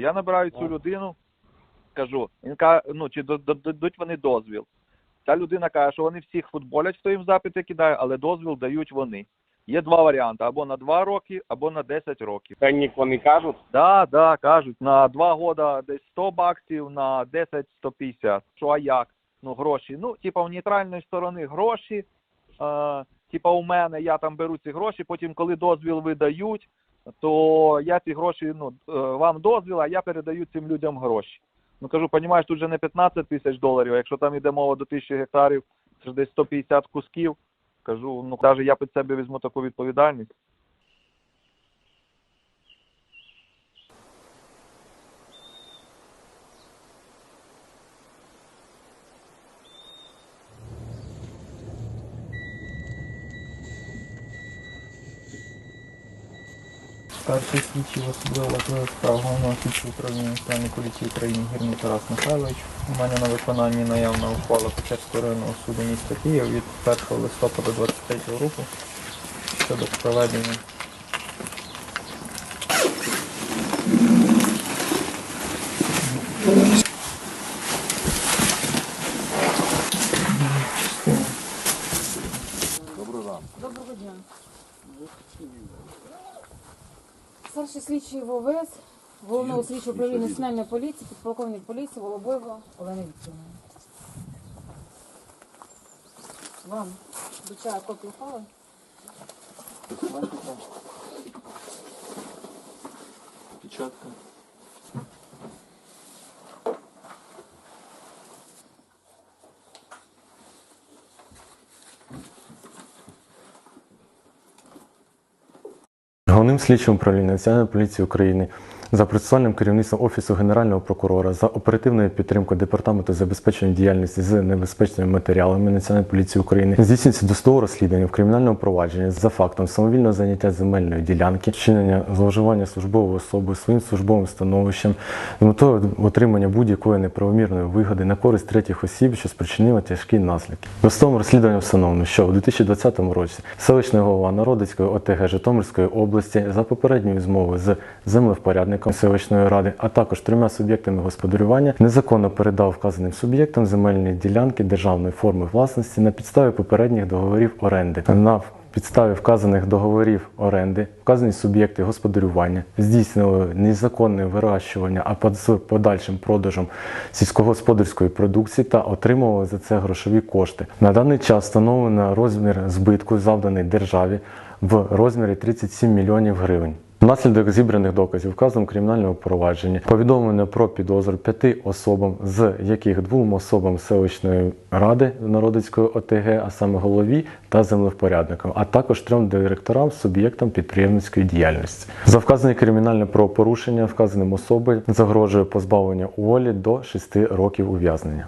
Я набираю цю людину, кажу, він каже, ну чи дадуть вони дозвіл. Ця людина каже, що вони всіх футболять, хто їм запити кидає, але дозвіл дають вони. Є два варіанти: або на 2 роки, або на 10 років. Ценник вони кажуть. Да, да, кажуть, на 2 года десь 100 баксів, на 10 150. Що а як? Ну, гроші. Ну, типа, у нейтральної сторони гроші. Е, типа, у мене я там беру ці гроші, потім, коли дозвіл видають, то я ці гроші, ну, е, вам дозвіл, а я передаю цим людям гроші. Ну кажу, понімаєш, тут же не 15 тисяч доларів, якщо там йде мова до тисячі гектарів, це ж десь 150 кусків. Кажу, ну навіть я під себе візьму таку відповідальність. Старший слідчий особливо важливих справ головного слідчого управління Національної поліції України Гірний Тарас Михайлович. У мене на виконанні наявна ухвала Печерського районного суду міста Київ від 1 листопада 23 року щодо проведення Доброго дня. Старший слідчий ВОВС, головного слідчого управління національної поліції, підполковник поліції Волобоєва Олена Вікторівна. Вам вручаю копію хали. печатка. Слідчим управління Національної поліції України за процесуальним керівництвом Офісу Генерального прокурора за оперативною підтримкою Департаменту забезпечення діяльності з небезпечними матеріалами Національної поліції України здійснюється досудове розслідування в кримінальному провадженні за фактом самовільного заняття земельної ділянки, вчинення зловживання службовою особою своїм службовим становищем з метою отримання будь-якої неправомірної вигоди на користь третіх осіб, що спричинило тяжкі наслідки. Досудовим розслідуванням встановлено, що у 2020 році селищний голова Народицької ОТГ Житомирської області за попередньою змовою з землевпорядником селищної ради, а також трьома суб'єктами господарювання, незаконно передав вказаним суб'єктам земельні ділянки державної форми власності на підставі попередніх договорів оренди. На підставі вказаних договорів оренди вказані суб'єкти господарювання здійснили незаконне вирощування, а з подальшим продажем сільськогосподарської продукції та отримували за це грошові кошти. На даний час встановлено розмір збитку, завданий державі в розмірі 37 мільйонів гривень. Внаслідок зібраних доказів вказом кримінального провадження повідомлено про підозру п'яти особам, з яких двом особам селищної ради Народицької ОТГ, а саме голові та землевпорядникам, а також трьом директорам суб'єктам підприємницької діяльності. За вказане кримінальне правопорушення вказаним особам загрожує позбавлення волі до 6 років ув'язнення.